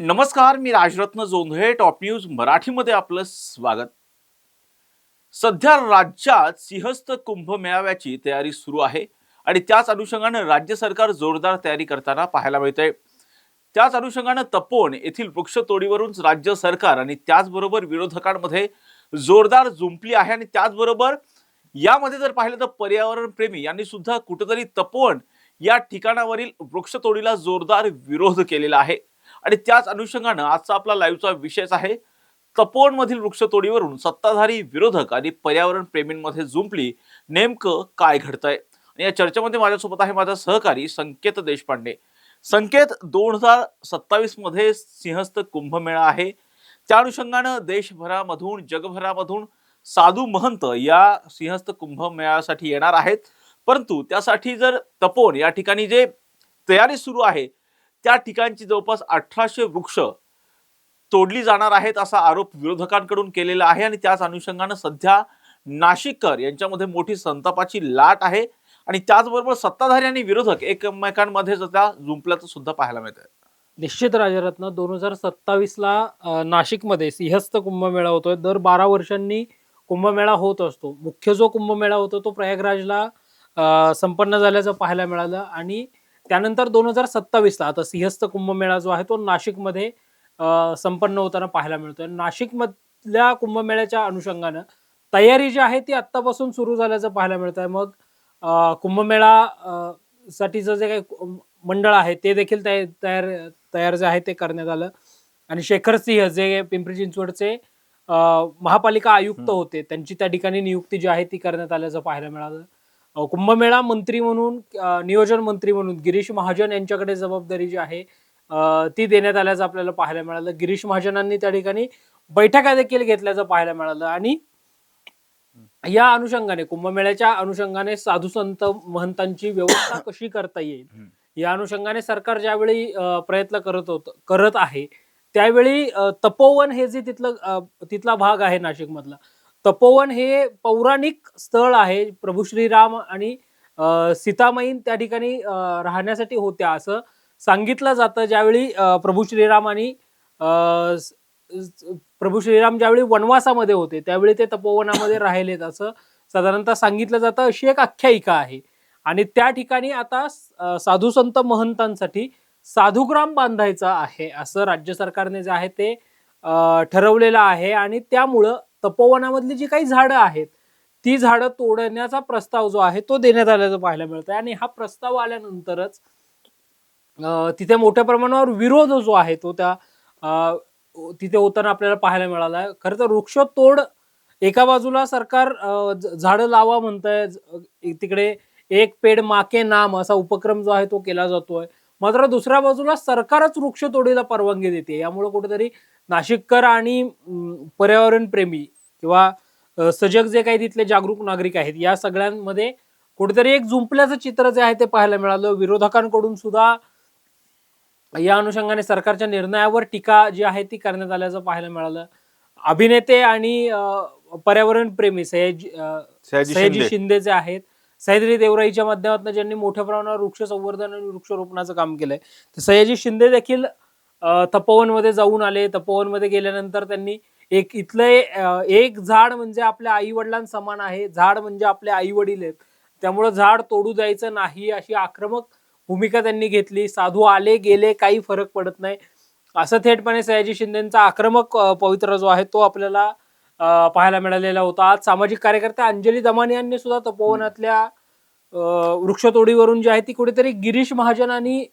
नमस्कार मी Rajratna Jondhale top news मराठीमध्ये आपलं स्वागत. सध्या राज्यात सिंहस्थ कुंभ मेळाव्याची तयारी सुरू आहे आणि त्याच अनुषंगानं राज्य सरकार जोरदार तयारी करताना पाहायला मिळतंय. त्याच अनुषंगानं तपोन येथील वृक्षतोडीवरून राज्य सरकार आणि त्याचबरोबर विरोधकांमध्ये जोरदार जुंपली आहे आणि त्याचबरोबर यामध्ये जर पाहिलं तर पर्यावरण प्रेमी यांनी सुद्धा कुठेतरी तपोवन या ठिकाणावरील वृक्षतोडीला जोरदार विरोध केलेला आहे. आणि त्याच अनुषंगानं आजचा आपला लाईव्हचा विषयच आहे तपोवनमधील वृक्षतोडीवरून सत्ताधारी विरोधक आणि पर्यावरण प्रेमींमध्ये जुंपली नेमकं काय घडतंय? आणि या चर्चेमध्ये माझ्यासोबत आहे माझा सहकारी संकेत देशपांडे. संकेत दोन हजार सत्तावीसमध्ये सिंहस्थ कुंभमेळा आहे. त्या अनुषंगानं देशभरामधून जगभरामधून साधू महंत या सिंहस्थ कुंभमेळ्यासाठी येणार आहेत. परंतु त्यासाठी जर तपोन या ठिकाणी जे तयारी सुरू आहे त्या ठिकाणची जवळपास अठराशे वृक्ष तोडली जाणार आहेत असा आरोप विरोधकांकडून केलेला आहे आणि त्याच अनुषंगानं सध्या नाशिककर यांच्यामध्ये मोठी संतापाची लाट आहे आणि त्याचबरोबर सत्ताधारी आणि विरोधक एकमेकांमध्ये सध्या जुंपल्याचं सुद्धा पाहायला मिळत आहे निश्चित राजरत्न दोन हजार सत्तावीसला नाशिकमध्ये सिंहस्थ कुंभमेळा होतोय. दर बारा वर्षांनी कुंभमेळा होत असतो. मुख्य जो कुंभमेळा होतो तो प्रयागराजला संपन्न झाल्याचं पाहायला मिळालं आणि त्यानंतर दोन हजार सत्तावीसला आता सिंहस्थ कुंभमेळा जो आहे तो नाशिकमध्ये संपन्न होताना पाहायला मिळतोय. नाशिकमधल्या कुंभमेळ्याच्या अनुषंगानं तयारी जी आहे ती आत्तापासून सुरू झाल्याचं पाहायला मिळत आहे मग कुंभमेळा साठीचं जे काही मंडळ आहे ते देखील तया- तयार तयार जे आहे ते करण्यात आलं. आणि शेखर सिंह जे पिंपरी चिंचवडचे महापालिका आयुक्त. होते त्यांची त्या ठिकाणी नियुक्ती जी आहे ती करण्यात आल्याचं पाहायला मिळालं. कुंभमेळा मंत्री म्हणून नियोजन मंत्री म्हणून गिरीश महाजन यांच्याकडे जबाबदारी जी आहे ती देण्यात आल्याचं आपल्याला पाहायला मिळालं. गिरीश महाजनांनी त्या ठिकाणी बैठका देखील घेतल्याचं पाहायला मिळालं. आणि या अनुषंगाने कुंभमेळ्याच्या अनुषंगाने साधू संत महंतांची व्यवस्था कशी करता येईल. या अनुषंगाने सरकार ज्यावेळी प्रयत्न करत होत करत आहे त्यावेळी तपोवन हे जे तिथलं तिथला भाग आहे नाशिक मधला तपोवन हे पौराणिक स्थळ आहे. प्रभू श्रीराम आणि सीतामाईन त्या ठिकाणी राहण्यासाठी होत्या असं सांगितलं जातं. ज्यावेळी प्रभू श्रीराम आणि प्रभू श्रीराम ज्यावेळी वनवासामध्ये होते त्यावेळी ते तपोवनामध्ये राहिलेत असं साधारणतः सांगितलं जातं. अशी एक आख्यायिका आहे. आणि त्या ठिकाणी आता साधू संत महंतांसाठी साधुग्राम बांधायचा आहे असं राज्य सरकारने जे आहे ते ठरवलेलं आहे. आणि त्यामुळं तपोवनामधली जी काही झाडं आहेत ती झाडं तोडण्याचा प्रस्ताव जो आहे तो देण्यात आल्याचं पाहायला मिळतंय. आणि हा प्रस्ताव आल्यानंतरच तिथे मोठ्या प्रमाणावर विरोध जो आहे तो त्या तिथे होताना आपल्याला पाहायला मिळाला खरं तर वृक्षतोड एका बाजूला सरकार झाडं लावा म्हणतंय तिकडे एक पेड माके नाम असा उपक्रम जो आहे तो केला जातोय. मात्र दुसऱ्या बाजूला सरकारच वृक्षतोडीला परवानगी देते. यामुळे कुठेतरी नाशिककर आणि अं, पर्यावरण प्रेमी किंवा सजग जे काही तिथले जागरूक नागरिक आहेत या सगळ्यांमध्ये कुठेतरी एक जुंपल्याचं चित्र जे आहे ते पाहायला मिळालं. विरोधकांकडून सुद्धा या अनुषंगाने सरकारच्या निर्णयावर टीका जी आहे ती करण्यात आल्याचं पाहायला मिळालं. अभिनेते आणि पर्यावरण प्रेमी सयाजी शिंदे. जे आहेत सह्याद्री देवराईच्या माध्यमातून ज्यांनी मोठ्या प्रमाणावर वृक्ष संवर्धन आणि वृक्षरोपणाचं काम केलंय तर सयाजी शिंदे देखील तपोवनमध्ये जाऊन आले. तपोवनमध्ये गेल्यानंतर त्यांनी एक इथले एक झाड म्हणजे आपल्या आई वडिलांसमान आहे. झाड म्हणजे आपले आई वडील आहेत. त्यामुळं झाड तोडू द्यायचं नाही अशी आक्रमक भूमिका त्यांनी घेतली. साधू आले गेले काही फरक पडत नाही. असं थेटपणे सयाजी शिंदेचा आक्रमक पवित्रा जो आहे तो आपल्याला पाहायला मिळालेला होता. आज सामाजिक कार्यकर्ते अंजली दमानी यांनी सुद्धा तपोवनातल्या वृक्षतोडीवरून जी आहे ती कुठेतरी गिरीश महाजन आणि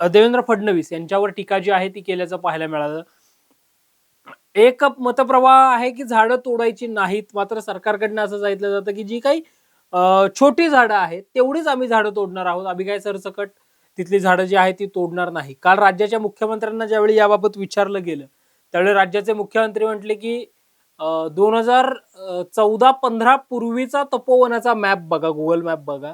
देवेंद्र फडणवीस यांच्यावर टीका जी आहे ती केल्याचं पाहायला मिळालं. एक मतप्रवाह आहे की झाडं तोडायची नाहीत? मात्र सरकारकडनं असं सांगितलं जातं की जी काही छोटी झाडं आहेत तेवढीच आम्ही झाडं तोडणार आहोत. आम्ही काय सरसकट तिथली झाडं जी आहेत ती तोडणार नाही. काल राज्याच्या मुख्यमंत्र्यांना ज्यावेळी याबाबत विचारलं गेलं त्यावेळी राज्याचे मुख्यमंत्री म्हटले की दोन हजार चौदा पंधरा पूर्वीचा तपोवनाचा मॅप बघा गुगल मॅप बघा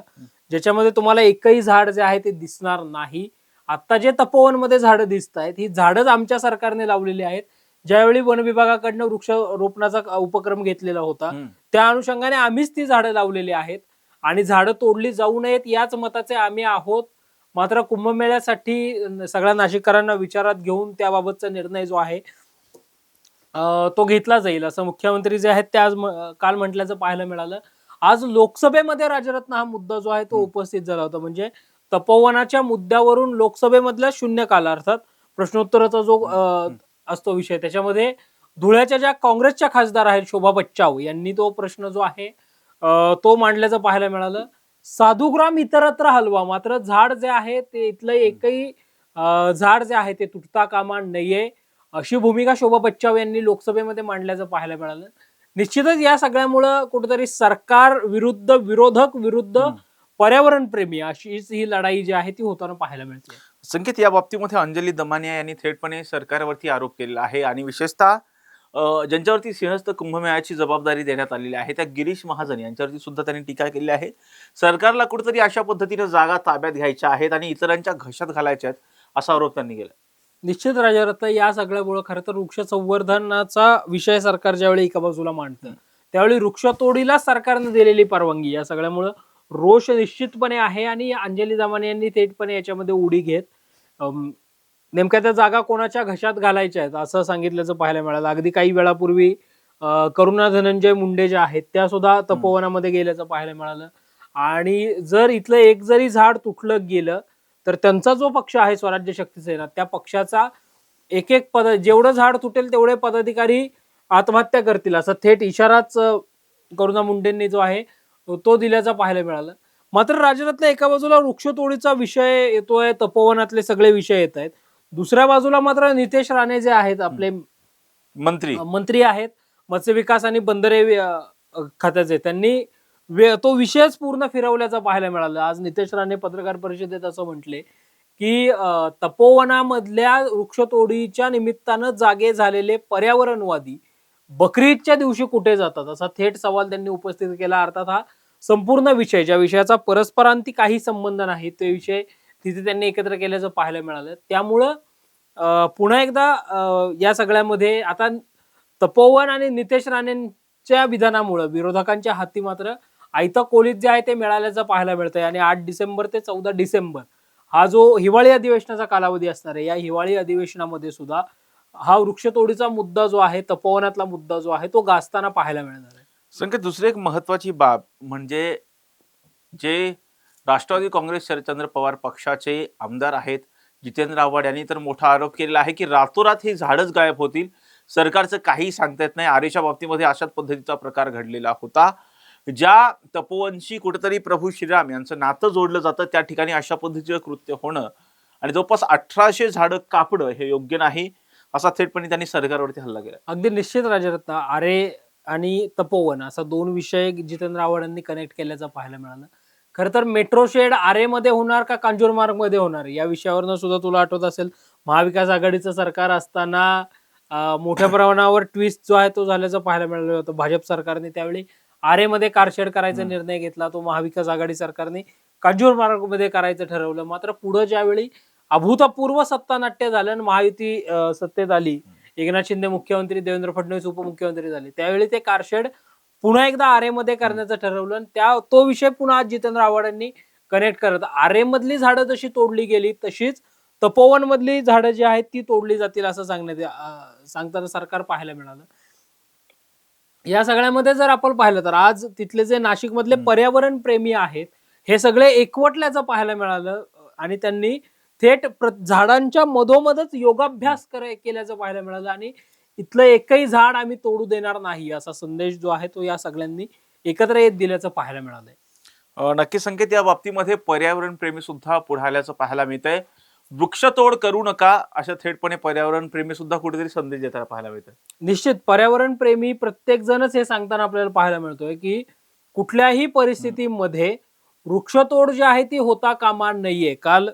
ज्याच्यामध्ये तुम्हाला एकही झाड जे आहे ते दिसणार नाही. आता जे तपोवनमध्ये झाडं दिसत आहेत ही झाडच आमच्या सरकारने लावलेली आहेत. ज्यावेळी वन विभागाकडनं वृक्ष रोपणाचा उपक्रम घेतलेला होता. त्या अनुषंगाने आम्हीच ती झाडं लावलेली आहेत. आणि झाडं तोडली जाऊ नयेत याच मताचे आम्ही आहोत. मात्र कुंभमेळ्यासाठी सगळ्या नाशिककरांना विचारात घेऊन त्याबाबतचा निर्णय जो आहे तो घेतला जाईल असं मुख्यमंत्री जे आहेत ते आज काल म्हटल्याचं पाहायला मिळालं. आज लोकसभेमध्ये राजरत्न हा मुद्दा जो आहे तो. उपस्थित झाला होता. म्हणजे तपोवनाच्या मुद्द्यावरून लोकसभेमधल्या शून्य काल अर्थात प्रश्नोत्तराचा जो असतो विषय त्याच्यामध्ये धुळ्याच्या ज्या काँग्रेसच्या खासदार आहेत शोभा बच्चाव यांनी तो प्रश्न जो आहे तो मांडल्याचं पाहायला मिळालं. साधुग्राम इतरत्र हलवा मात्र झाड जे आहे ते इथलं एकही झाड जे आहे ते तुटता कामा नाहीये अशी भूमिका शोभा बच्चाव यांनी लोकसभेमध्ये मांडल्याचं पाहायला मिळालं. निश्चितच या सगळ्यामुळं कुठेतरी सरकार विरुद्ध विरोधक विरुद्ध हम्म. पर्यावरण प्रेमी अशीच ही लढाई जी आहे ती होताना पाहायला मिळते. संकेत या बाबतीमध्ये अंजली दमानिया यांनी थेटपणे सरकारवरती आरोप केलेला आहे आणि विशेषतः ज्यांच्यावरती सिंहस्थ कुंभमेळ्याची जबाबदारी देण्यात आलेली आहे त्या गिरीश महाजन यांच्यावरती सुद्धा त्यांनी टीका केली आहे. सरकारला कुठेतरी अशा पद्धतीने जागा ताब्यात घ्यायच्या आहेत आणि इतरांच्या घशात घालायच्या आहेत असा आरोप त्यांनी केला निश्चित राजारत्न या सगळ्यामुळे खरं तर वृक्ष संवर्धनाचा विषय सरकार ज्यावेळी एका बाजूला मांडतं त्यावेळी वृक्षतोडीला सरकारनं दिलेली परवानगी या सगळ्यामुळं रोष निश्चितपणे आहे आणि अंजली दमाने यांनी थेटपणे याच्यामध्ये उडी घेत नेमक्या त्या जागा कोणाच्या घशात घालायच्या आहेत असं सांगितल्याचं पाहायला मिळालं. अगदी काही वेळापूर्वी करुणा धनंजय मुंडे ज्या आहेत त्या सुद्धा तपोवनामध्ये गेल्याचं पाहायला मिळालं. आणि जर इथलं एक जरी झाड तुटलं गेलं तर त्यांचा जो पक्ष आहे स्वराज्य शक्ती सेना त्या पक्षाचा एक एक पद जेवढं झाड तुटेल तेवढे पदाधिकारी आत्महत्या करतील असा थेट इशाराच करुणा मुंडेंनी जो आहे तो दिल्याचा पाहायला मिळालं. मात्र राज्यातल्या एका बाजूला वृक्षतोडीचा विषय येतोय तपोवनातले सगळे विषय येत आहेत. दुसऱ्या बाजूला मात्र नितेश राणे जे आहेत आपले मंत्री. मंत्री आहेत. मत्स्य विकास आणि बंदरे खात्याचे त्यांनी तो विषयच पूर्ण फिरवल्याचं पाहायला मिळालं. आज नितेश राणे पत्रकार परिषदेत असं म्हटले की तपोवनामधल्या वृक्षतोडीच्या निमित्तानं जागे झालेले पर्यावरणवादी बकरीदच्या दिवशी कुठे जातात? असा थेट सवाल त्यांनी उपस्थित केला. अर्थात हा संपूर्ण विषय ज्या विषयाचा परस्परांती काही संबंध नाही ते विषय तिथे त्यांनी एकत्र केल्याचं पाहायला मिळालं. त्यामुळं पुन्हा एकदा या सगळ्यामध्ये आता तपोवन आणि नितेश राणेंच्या विधानामुळं विरोधकांच्या हाती मात्र आयता कोलीत जे आहे ते मिळाल्याचं पाहायला मिळतंय. आणि आठ डिसेंबर ते चौदा डिसेंबर हा जो हिवाळी अधिवेशनाचा कालावधी असणार आहे या हिवाळी अधिवेशनामध्ये सुद्धा हा वृक्षतोडीचा मुद्दा जो आहे तपोवनातला मुद्दा जो आहे तो गाजताना पाहायला मिळणार आहे. संकेत दुसरी एक महत्वाची बाब म्हणजे जे राष्ट्रवादी काँग्रेस शरदचंद्र पवार पक्षाचे आमदार आहेत जितेंद्र आव्हाड यांनी तर मोठा आरोप केलेला आहे की रातोरात हे झाडच गायब होतील. सरकारचं काही सांगता येत नाही. आरेच्या बाबतीमध्ये अशाच पद्धतीचा प्रकार घडलेला होता. ज्या तपोवनशी कुठेतरी प्रभू श्रीराम यांचं नातं जोडलं जातं त्या ठिकाणी अशा पद्धतीचं कृत्य होणं आणि जवळपास अठराशे झाडं कापणं हे योग्य नाही. असा थेटपणे त्यांनी सरकारवरती हल्ला केला. अगदी निश्चित राजरत्न आरे आणि तपोवन असा दोन विषय जितेंद्र आव्हाड यांनी कनेक्ट केल्याचं पाहायला मिळालं. खरं तर मेट्रो शेड आरेमध्ये होणार का कांजूरमार्गमध्ये होणार? या विषयावरनं सुद्धा तुला आठवत असेल महाविकास आघाडीचं सरकार असताना मोठ्या प्रमाणावर ट्विस्ट जो आहे तो झाल्याचं पाहायला मिळालं होतं. भाजप सरकारने त्यावेळी आरेमध्ये कारशेड करायचा. निर्णय घेतला. तो महाविकास आघाडी सरकारने कांजूरमध्ये करायचं ठरवलं. मात्र पुढं ज्यावेळी अभूतपूर्व सत्तानाट्य झालं आणि महायुती सत्तेत आली. एकनाथ शिंदे मुख्यमंत्री देवेंद्र फडणवीस उपमुख्यमंत्री झाले. त्यावेळी ते कारशेड पुन्हा एकदा आरेमध्ये करण्याचं ठरवलं आणि त्या तो विषय पुन्हा आज जितेंद्र आव्हाड यांनी कनेक्ट करत आरेमधली झाडं जशी तोडली गेली तशीच तपोवन मधली झाडं जी आहेत ती तोडली जातील असं सांगण्यात सांगताना सरकार पाहायला मिळालं. या सगळ्यामध्ये जर आपण पाहिलं तर आज तिथले जे नाशिक मधले हम्म. पर्यावरण प्रेमी आहेत हे सगळे एकवटल्याचं पाहायला मिळालं आणि त्यांनी थेट झाडांच्या मधोमधच योगाभ्यास करे केल्याचं पाहायला मिळालं आणि इथलं एकही झाड आम्ही तोडू देणार नाही असा संदेश जो आहे तो या सगळ्यांनी एकत्र येत दिल्याचं पाहायला मिळालंय. नक्की संकेत या बाबतीमध्ये पर्यावरण प्रेमी सुद्धा पुढे आल्याचं पाहायला मिळतंय. वृक्षतोड करू नका अशा थेटपणे पर्यावरण प्रेमी सुद्धा कुठेतरी संदेश देताना पाहायला मिळतंय. निश्चित पर्यावरण प्रेमी प्रत्येक जणच हे सांगताना आपल्याला पाहायला मिळतोय की कुठल्याही परिस्थितीमध्ये वृक्षतोड जी आहे ती होता कामा नाहीये काल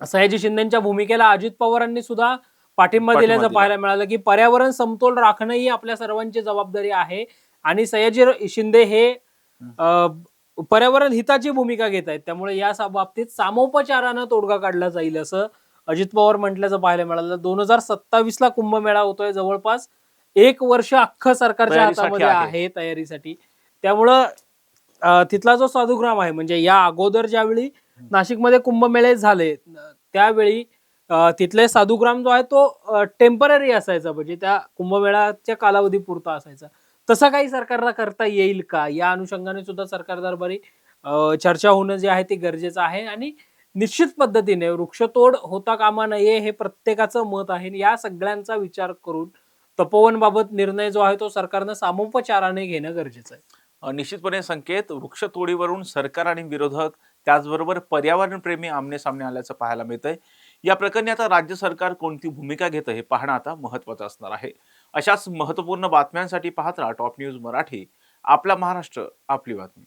सयाजी शिंदेच्या भूमिकेला अजित पवारांनी सुद्धा पाठिंबा दिल्याचं दिला. पाहायला मिळालं की पर्यावरण समतोल राखणं ही आपल्या सर्वांची जबाबदारी आहे. आणि सयाजी शिंदे हे पर्यावरण हिताची भूमिका घेत आहेत. त्यामुळे या बाबतीत सामोपचारानं तोडगा काढला जाईल असं अजित पवार म्हटल्याचं पाहायला मिळालं. दोन हजार सत्तावीस ला कुंभमेळा होतोय जवळपास. एक वर्ष अख्खं सरकारच्या हातामध्ये आहे. तयारीसाठी. त्यामुळं तिथला जो साधुग्राम आहे म्हणजे या अगोदर ज्यावेळी नाशिकमध्ये कुंभमेळे झाले. त्यावेळी तिथले साधुग्राम जो आहे तो टेंपररी असायचा म्हणजे त्या कुंभमेळाच्या कालावधी पुरता असायचा. तसा काही सरकारला करता येईल का? या अनुषंगाने सुद्धा सरकार दरबारी चर्चा होणं जे आहे ते गरजेचं आहे आणि निश्चित पद्धतीने वृक्षतोड होता कामा नये हे प्रत्येकाचं मत आहे. या सगळ्यांचा विचार करून तपोवन बाबत निर्णय जो आहे तो सरकारनं सामोपचाराने घेणं गरजेचं आहे. निश्चितपणे संकेत वृक्षतोडीवरून सरकार आणि विरोधक त्याचबरोबर पर्यावरणप्रेमी आमने सामने आल्याचं पाहायला मिळतंय. या प्रकरणी आता राज्य सरकार कोणती भूमिका घेतं हे पाहणं आता महत्वाचं असणार आहे. अशाच महत्त्वपूर्ण बातम्यांसाठी पाहत राहा टॉप न्यूज मराठी. आपला महाराष्ट्र आपली बातमी.